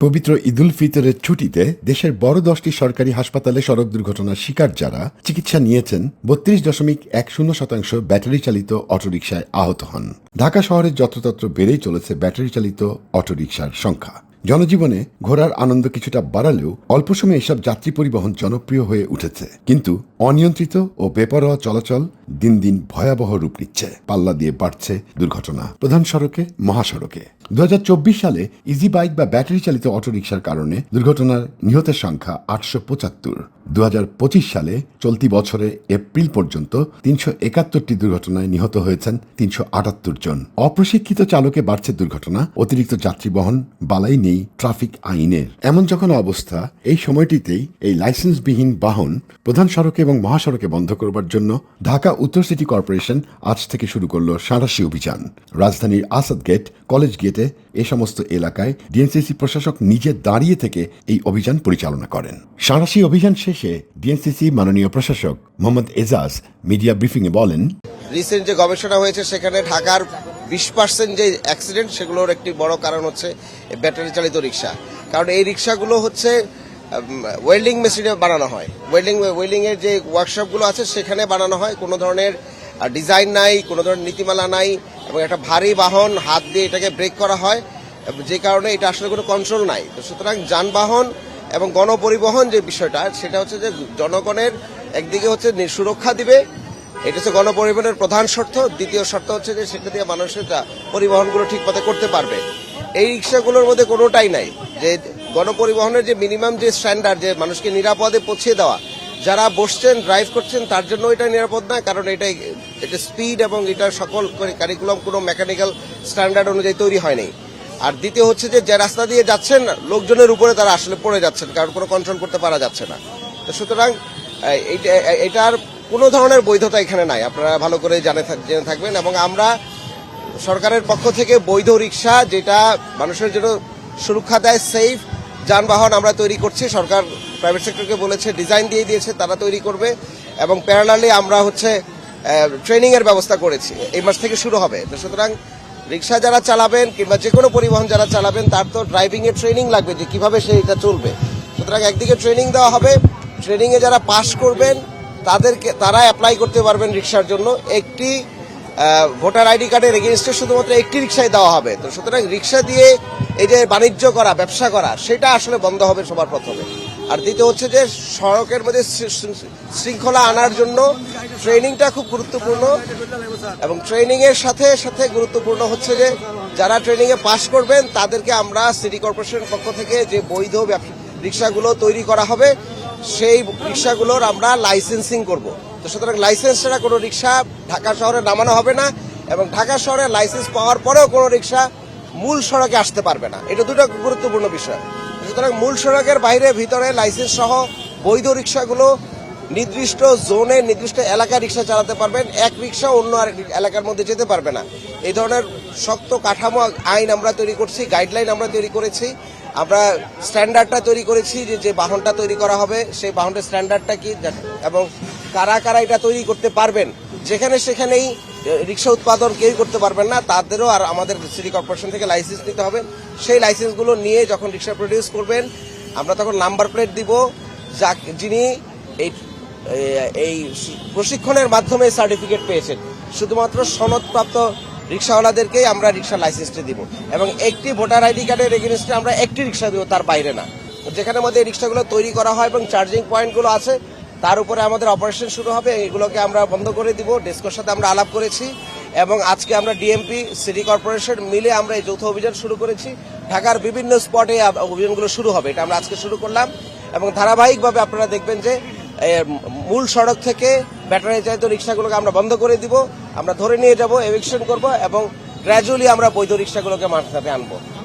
পবিত্র ঈদুল ফিতরের ছুটিতে দেশের বড় দশটি সরকারি হাসপাতালে সড়ক দুর্ঘটনার শিকার যারা চিকিৎসা নিয়েছেন, বত্রিশ দশমিক এক শূন্য শতাংশ ব্যাটারি চালিত অটোরিকশায় আহত হন। ঢাকা শহরের যত্রতত্র বেড়েই চলেছে ব্যাটারি চালিত অটোরিকশার সংখ্যা। জনজীবনে ঘোরার আনন্দ কিছুটা বাড়ালেও অল্প সময়ে এসব যাত্রী পরিবহন জনপ্রিয় হয়ে উঠেছে। কিন্তু অনিয়ন্ত্রিত ও বেপরোয়া চলাচল দিন দিন ভয়াবহ রূপ নিচ্ছে। পাল্লা দিয়ে বাড়ছে দুর্ঘটনা। প্রধান সড়কে, মহাসড়কে। দু হাজার চব্বিশ সালে ইজি বাইক বা ব্যাটারি চালিত অটোরিকশার কারণে দুর্ঘটনার নিহতের সংখ্যা আটশো পঁচাত্তর। দু হাজার পঁচিশ সালে চলতি বছরে এপ্রিল পর্যন্ত তিনশো একাত্তরটি দুর্ঘটনায় নিহত হয়েছেন তিনশো আটাত্তর জন। অপ্রশিক্ষিত চালকে বাড়ছে দুর্ঘটনা, অতিরিক্ত যাত্রী বহন বালাই নেই ট্রাফিক আইনের। এমন যখন অবস্থা, এই সময়টিতেই এই লাইসেন্সবিহীন বাহন প্রধান সড়কে এবং মহাসড়কে বন্ধ করবার জন্য ঢাকা উত্তর সিটি কর্পোরেশন আজ থেকে শুরু করল সাঁড়াশি অভিযান। রাজধানীর আসাদ গেট, কলেজ গেটে এ সমস্ত এলাকায় ডিএনসিসি প্রশাসক নিজে দাঁড়িয়ে থেকে এই অভিযান পরিচালনা করেন। সাঁড়াশি অভিযান শেষে ডিএনসিসি মাননীয় প্রশাসক মোহাম্মদ এজাজ মিডিয়া ব্রিফিংয়ে বলেন, রিসেন্ট যে গবেষণা হয়েছে, সেখানে ঢাকার বিশ পার্সেন্ট যে অ্যাক্সিডেন্ট সেগুলোর একটি বড় কারণ হচ্ছে ব্যাটারি চালিত রিক্সা কারণ এই রিক্সাগুলো হচ্ছে ওয়েল্ডিং মেশিনে বানানো হয়। ওয়েল্ডিং ওয়েল্ডিং এর যে ওয়ার্কশপগুলো আছে, সেখানে বানানো হয়। কোনো ধরনের ডিজাইন নাই, কোনো ধরনের নীতিমালা নাই, এবং একটা ভারী বাহন হাত দিয়ে এটাকে ব্রেক করা হয় যে কারণে এটা আসলে কোনো কন্ট্রোল নাই। তো সুতরাং যানবাহন এবং গণপরিবহন যে বিষয়টা, সেটা হচ্ছে যে জনগণের একদিকে হচ্ছে সুরক্ষা দিবে, এটা হচ্ছে গণপরিবহনের প্রধান শর্ত। দ্বিতীয় শর্ত হচ্ছে যে সেটা দিয়ে মানুষের পরিবহনগুলো ঠিক মতো করতে পারবে। এই রিক্সাগুলোর মধ্যে কোনোটাই নাই। যে গণপরিবহনের যে মিনিমাম যে স্ট্যান্ডার্ড, যে মানুষকে নিরাপদে পৌঁছে দেওয়া, যারা বসছেন ড্রাইভ করছেন, তার জন্য এটা নিরাপদ নয় কারণ এটা এটা স্পিড এবং এটা সকল কারিকুলাম কোনো মেকানিক্যাল স্ট্যান্ডার্ড অনুযায়ী তৈরি হয়নি আর দ্বিতীয় হচ্ছে যে যে রাস্তা দিয়ে যাচ্ছেন, লোকজনের উপরে তারা আসলে পড়ে যাচ্ছেন কারণ কোনো কন্ট্রোল করতে পারা যাচ্ছে না। তো সুতরাং এটার কোনো ধরনের বৈধতা এখানে নাই। আপনারা ভালো করে জানে জেনে থাকবেন এবং আমরা সরকারের পক্ষ থেকে বৈধ রিক্সা যেটা মানুষের জন্য সুরক্ষা দেয় সেফ যানবাহন আমরা তৈরি করছি। সরকার প্রাইভেট সেক্টরকে বলেছে ডিজাইন দিয়ে দিয়েছে, তারা তৈরি করবে এবং প্যারালালি আমরা হচ্ছে ট্রেনিংয়ের ব্যবস্থা করেছি। এই মাস থেকে শুরু হবে। তো সুতরাং রিক্সা যারা চালাবেন কিংবা যে কোনো পরিবহন যারা চালাবেন, তার তো ড্রাইভিং এর ট্রেনিং লাগবে যে কীভাবে সে এটা চলবে। সুতরাং একদিকে ট্রেনিং দেওয়া হবে ট্রেনিং এ যারা পাশ করবেন, তাদেরকে, তারা অ্যাপ্লাই করতে পারবেন রিক্সার জন্য। একটি ভোটার আইডি কার্ডের এগেনস্টে শুধুমাত্র একটি রিক্সায় দেওয়া হবে। তো সুতরাং রিক্সা দিয়ে এই যে বাণিজ্য করা, ব্যবসা করা, সেটা আসলে বন্ধ হবে সবার প্রথমে। আর দ্বিতীয় হচ্ছে যে সড়কের মধ্যে শৃঙ্খলা আনার জন্য ট্রেনিংটা খুব গুরুত্বপূর্ণ। এবং ট্রেনিং এর সাথে সাথে গুরুত্বপূর্ণ হচ্ছে যে যারা ট্রেনিং এ পাশ করবেন, তাদেরকে আমরা সিটি কর্পোরেশনের পক্ষ থেকে যে বৈধ রিক্সাগুলো তৈরি করা হবে, সেই রিক্সাগুলোর আমরা লাইসেন্সিং করব। তো সুতরাং লাইসেন্স ছাড়া কোনো রিক্সা ঢাকা শহরে নামানো হবে না এবং ঢাকা শহরে লাইসেন্স পাওয়ার পরেও কোনো রিক্সা মূল সড়কে আসতে পারবে না। এটা দুটো গুরুত্বপূর্ণ বিষয়। সুতরাং মূল সড়কের বাইরে, ভিতরে লাইসেন্স সহ বৈধ রিক্সাগুলো নির্দিষ্ট জোনে নির্দিষ্ট এলাকায় রিক্সা চালাতে পারবেন। এক রিক্সা অন্য আরেক এলাকার মধ্যে যেতে পারবে না। এই ধরনের শক্ত কাঠামো আইন আমরা তৈরি করছি গাইডলাইন আমরা তৈরি করেছি। আমরা স্ট্যান্ডার্ডটা তৈরি করেছি যে যে বাহনটা তৈরি করা হবে, সেই বাহনটার স্ট্যান্ডার্ডটা কি, এবং কারা কারা এটা তৈরি করতে পারবেন যেখানে সেখানেই রিক্সা উৎপাদন কেউই করতে পারবেন না, তাদেরও আর আমাদের সিটি কর্পোরেশন থেকে লাইসেন্স নিতে হবে। সেই লাইসেন্সগুলো নিয়ে যখন রিক্সা প্রডিউস করবেন, আমরা তখন নাম্বার প্লেট দিব যা যিনি এই এই- প্রশিক্ষণের মাধ্যমে সার্টিফিকেট পেয়েছেন। শুধুমাত্র সনদপ্রাপ্ত রিক্সাওয়ালাদেরকেই আমরা রিক্সা লাইসেন্সটি দিব। এবং একটি ভোটার আইডি কার্ডের এগেনস্টে আমরা একটি রিক্সা দিব, তার বাইরে না। যেখানে এই রিক্সাগুলো তৈরি করা হয় এবং চার্জিং পয়েন্টগুলো আছে তার উপরে আমাদের অপারেশন শুরু হবে, এগুলোকে আমরা বন্ধ করে দিব ডেস্কোর সাথে আমরা আলাপ করেছি, এবং আজকে আমরা ডিএমপি সিটি কর্পোরেশন মিলে আমরা এই যৌথ অভিযান শুরু করেছি। ঢাকার বিভিন্ন স্পটে অভিযানগুলো শুরু হবে, এটা আমরা আজকে শুরু করলাম। এবং ধারাবাহিকভাবে আপনারা দেখবেন যে মূল সড়ক থেকে ব্যাটারি চালিত রিক্সাগুলোকে আমরা বন্ধ করে দিব। আমরা ধরে নিয়ে যাব এভিকশন করব, এবং গ্র্যাজুয়ালি আমরা বৈধ রিক্সাগুলোকে মাঠে আনব।